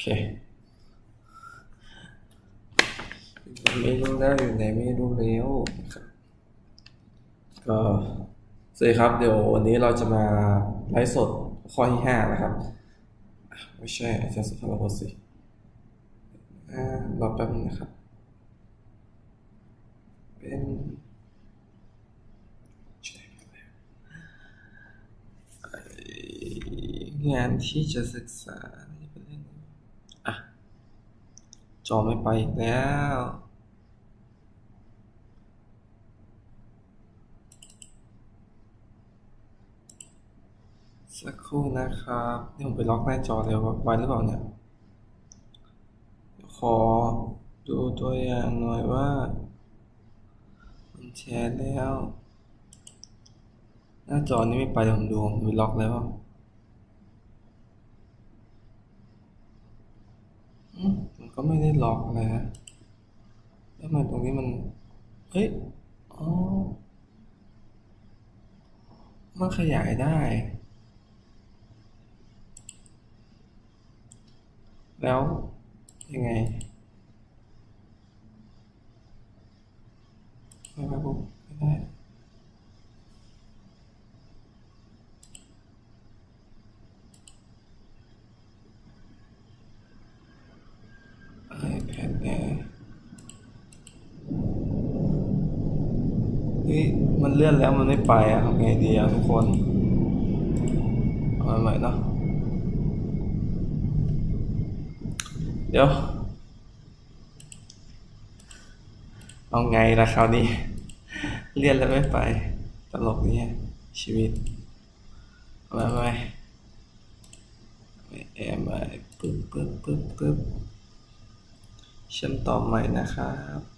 เคไม่รู้แล้วอยู่ไหนไม่รู้แล้วก็สวัสดีครับ เดี๋ยววันนี้เราจะมาไลฟ์สดข้อที่ห้านะครับ ไม่ใช่อาจารย์สุภาพสิอ่ารอแป๊บนึงนะครับ เป็นงานที่จะศึกษา จอไม่ไปอีกแล้วสักครู่นะครับนี่ผมไปล็อกหน้าจอเร็วไวหรือเปล่าเนี่ย ขอดูตัวอย่างหน่อยว่า มันแชร์แล้ว หน้าจอนี้ไม่ไปเดี๋ยวผมดูผมไปล็อกแล้วอืมมัน ก็ไม่ได้ล็อกนะแล้วมันตรงนี้มันเฮ้ย อ๋อ มันขยายได้ แล้วยังไงไม่ไม่ปุ๊บไม่ได้ iPad เฮ้ยมันเลื่อนแล้วมันไม่ไปอะทำไงดีอะทุกคนเอามาใหม่เนาะเดี๋ยว เอาไงล่ะคราวนี้ เรียนแล้วไม่ไป ตลกเนี่ยชีวิตเอามาไปแอมไปปึ๊บปึ๊บปึ๊บปึ๊บเชื่อมต่อใหม่นะครับ